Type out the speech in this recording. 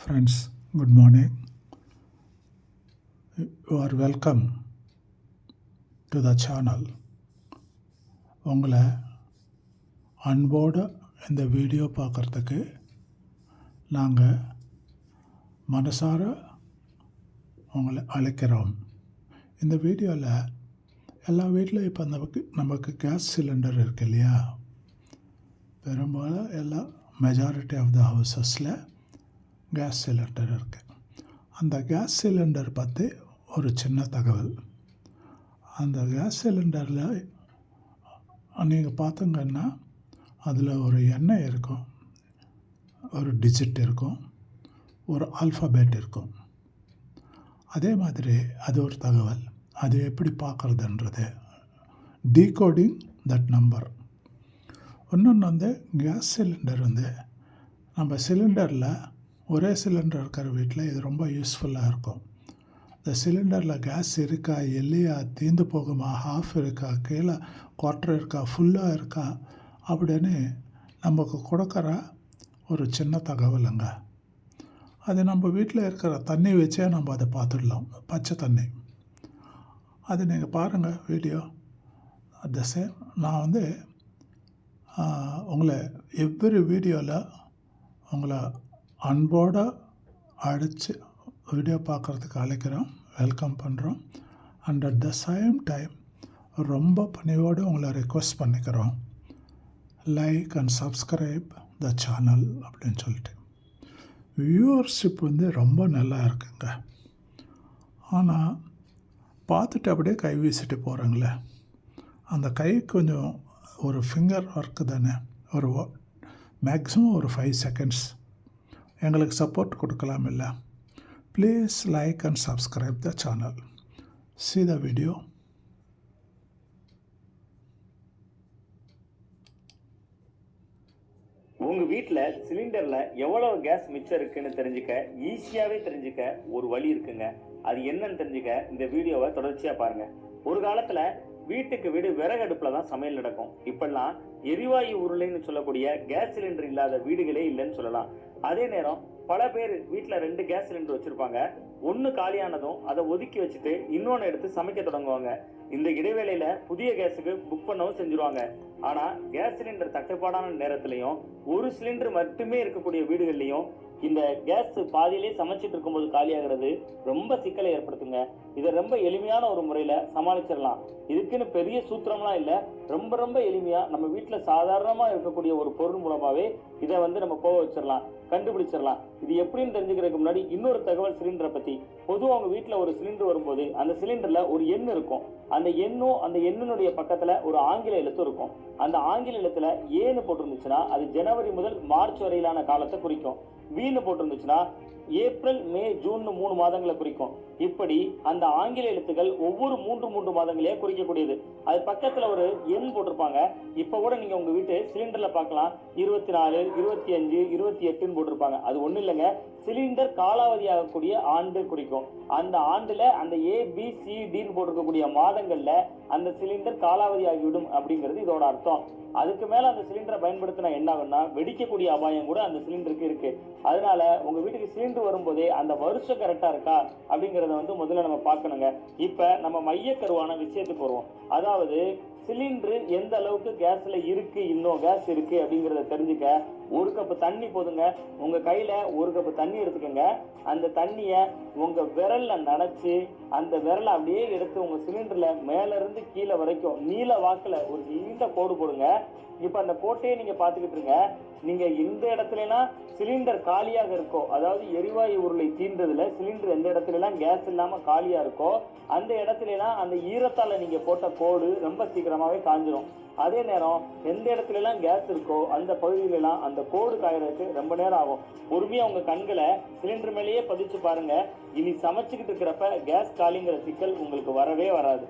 Friends good morning you are welcome to the channel உங்களை அன்போடு இந்த வீடியோ பார்க்குறதுக்கு நாங்கள் மனசார உங்களை அழைக்கிறோம். இந்த வீடியோவில் எல்லா வீட்டிலும் இப்போ நமக்கு நமக்கு கேஸ் சிலிண்டர் இருக்கு இல்லையா? பெரும்பாலும் எல்லா மெஜாரிட்டி ஆஃப் த ஹவுசஸில் கேஸ் சிலிண்டர் இருக்குது அந்த கேஸ் சிலிண்டர் பற்றி ஒரு சின்ன தகவல். அந்த கேஸ் சிலிண்டரில் நீங்கள் பார்த்துங்கன்னா அதில் ஒரு எண்ணெய் இருக்கும். ஒரு டிஜிட் இருக்கும். ஒரு ஆல்ஃபபேட் இருக்கும். அதே மாதிரி அது ஒரு தகவல். அது எப்படி பார்க்குறதுன்றது டீகோடிங் தட் நம்பர் இன்னொன்று வந்து கேஸ் சிலிண்டர் வந்து நம்ம சிலிண்டரில் ஒரே சிலிண்டர் இருக்கிற வீட்டில் இது ரொம்ப யூஸ்ஃபுல்லாக இருக்கும். இந்த சிலிண்டரில் கேஸ் இருக்கா இல்லையா தீந்து போகுமா ஹாஃப் இருக்கா கீழே குவார்டர் இருக்கா ஃபுல்லாக இருக்கா அப்படின்னு நமக்கு கொடுக்குற ஒரு சின்ன தகவலுங்க. அது நம்ம வீட்டில் இருக்கிற தண்ணி வச்சே நம்ம அதை பார்த்துடலாம். பச்சை தண்ணி. அது நீங்கள் பாருங்கள் வீடியோ அட் த சேம் நான் வந்து உங்களை எவ்ரி வீடியோவில் உங்களை அன்போடு அழைச்சி வீடியோ பார்க்குறதுக்கு அழைக்கிறோம். வெல்கம் பண்ணுறோம் and at the same time ரொம்ப பணிவோடு உங்களை ரெக்வஸ்ட் பண்ணிக்கிறோம். Like and subscribe the channel அப்படின்னு சொல்லிட்டு. வியூவர்ஷிப் வந்து ரொம்ப நல்லா இருக்குங்க. ஆனால் பார்த்துட்டு அப்படியே கை வீசிட்டு போகிறாங்களே அந்த கை கொஞ்சம் ஒரு ஃபிங்கர் ஒர்க்கு தானே? ஒரு மேக்ஸிமம் ஒரு ஃபைவ் செகண்ட்ஸ் எங்களுக்கு சப்போர்ட் கொடுக்கலாம் இல்லை please like and subscribe the channel see the video உங்கள் வீட்டில் சிலிண்டரில் எவ்வளவு கேஸ் மிச்சம் இருக்குன்னு தெரிஞ்சுக்க ஈஸியாகவே தெரிஞ்சுக்க ஒரு வழி இருக்குங்க. அது என்னன்னு தெரிஞ்சுக்க இந்த வீடியோவை தொடர்ச்சியாக பாருங்கள் ஒரு காலத்தில் வீட்டுக்கு வீடு விறகு அடுப்பில் தான் சமையல் நடக்கும். இப்பெல்லாம் எரிவாயு உருளைன்னு சொல்லக்கூடிய கேஸ் சிலிண்டர் இல்லாத வீடுகளே இல்லைன்னு சொல்லலாம். அதே நேரம் பல பேர் வீட்டில் ரெண்டு கேஸ் சிலிண்டர் வச்சுருப்பாங்க. ஒன்று காலியானதும் அதை ஒதுக்கி வச்சுட்டு இன்னொன்று எடுத்து சமைக்க தொடங்குவாங்க. இந்த இடைவேளையில் புதிய கேஸுக்கு புக் பண்ணவும் செஞ்சுருவாங்க. ஆனால் கேஸ் சிலிண்டர் தட்டுப்பாடான நேரத்துலையும் ஒரு சிலிண்டர் மட்டுமே இருக்கக்கூடிய வீடுகள்லையும் இந்த கேஸ் பாதியிலே சமைச்சிட்டு இருக்கும்போது காலியாகிறது ரொம்ப சிக்கலை ஏற்படுத்துங்க. இதை ரொம்ப எளிமையான ஒரு முறையில் சமாளிச்சிடலாம். இதுக்குன்னு பெரிய சூத்திரம்லாம் இல்லை. ரொம்ப ரொம்ப எளிமையாக நம்ம வீட்டில் சாதாரணமாக இருக்கக்கூடிய ஒரு பொருள் மூலமாகவே இதை வந்து நம்ம போக வச்சிடலாம் கண்டுபிடிச்சிடலாம். இது எப்படின்னு தெரிஞ்சுக்கிறதுக்கு முன்னாடி இன்னொரு தகவல் சிலிண்டரை பற்றி பொதுவாக உங்கள் வீட்டில் ஒரு சிலிண்டர் வரும்போது அந்த சிலிண்டரில் ஒரு எண் இருக்கும். அந்த எண்ணும் அந்த எண்ணினுடைய பக்கத்தில் ஒரு ஆங்கில எழுத்து இருக்கும். அந்த ஆங்கில எழுத்துல ஏன்னு போட்டிருந்துச்சுன்னா அது ஜனவரி முதல் மார்ச் வரையிலான காலத்தை குறிக்கும். வீன்னு போட்டிருந்துச்சுன்னா ஏப்ரல் மே ஜூன் மூணு மாதங்களை குறிக்கும். இப்படி அந்த ஆங்கில எழுத்துக்கள் ஒவ்வொரு மூன்று மூன்று மாதங்களையே குறிக்கக்கூடியது. அது பக்கத்துல ஒரு எண் போட்டிருப்பாங்க. இப்ப கூட நீங்க உங்க வீட்டு சிலிண்டர்ல பார்க்கலாம். இருபத்தி நாலு இருபத்தி அஞ்சு இருபத்தி எட்டுன்னு போட்டிருப்பாங்க. அது ஒண்ணு இல்லைங்க. சிலிண்டர் காலாவதியாகக்கூடிய ஆண்டு குறிக்கும். அந்த ஆண்டுல அந்த ஏ பி சி டின்னு போட்டிருக்கக்கூடிய மாதங்கள்ல அந்த சிலிண்டர் காலாவதி ஆகிவிடும் அப்படிங்கிறது இதோட அர்த்தம். அதுக்கு மேல அந்த சிலிண்டரை பயன்படுத்தினா என்ன ஆகும்னா வெடிக்கக்கூடிய அபாயம் கூட அந்த சிலிண்டருக்கு இருக்கு. அதனால உங்க வீட்டுக்கு சிலிண்டர் வரும்போதே அந்த வருஷம் கரெக்டா இருக்கா அப்படிங்கறத வந்து முதல்ல நம்ம பார்க்கணுங்க. இப்ப நம்ம மையக்கருவான விஷயத்துக்கு வருவோம். அதாவது சிலிண்டர் எந்த அளவுக்கு கேஸ்ல இருக்கு இன்னும் கேஸ் இருக்கு அப்படிங்கறத தெரிஞ்சுக்க. ஒரு கப்பு தண்ணி போதுங்க. உங்க கையில ஒரு கப்பு தண்ணி எடுத்துக்கோங்க. அந்த தண்ணிய உங்க விரல்ல நனைச்சு அந்த விரலை அப்படியே எடுத்து உங்க சிலிண்டர்ல மேல இருந்து கீழே வரைக்கும் நீல வாக்குல ஒரு நீண்ட கோடு போடுங்க. இப்ப அந்த கோட்டையை நீங்க பாத்துக்கிட்டு இருங்க. நீங்க எந்த இடத்துலலாம் சிலிண்டர் காலியாக இருக்கோ அதாவது எரிவாயு உருளை தீர்ந்ததுல சிலிண்டர் எந்த இடத்துலலாம் கேஸ் இல்லாம காலியா இருக்கோ அந்த இடத்துலனா அந்த ஈரத்தால நீங்க போட்ட கோடு ரொம்ப சீக்கிரம் சீக்கிரமாவே காஞ்சிரும். அதே நேரம் எந்த இடத்துல எல்லாம் கேஸ் இருக்கோ அந்த பகுதியில எல்லாம் அந்த கோடு காயறதுக்கு ரொம்ப நேரம் ஆகும். பொறுமையா உங்க கண்களை சிலிண்டர் மேலேயே பதிச்சு பாருங்க. இனி சமைச்சுக்கிட்டு இருக்கிறப்ப கேஸ் காலிங்கிற சிக்கல் உங்களுக்கு வரவே வராது.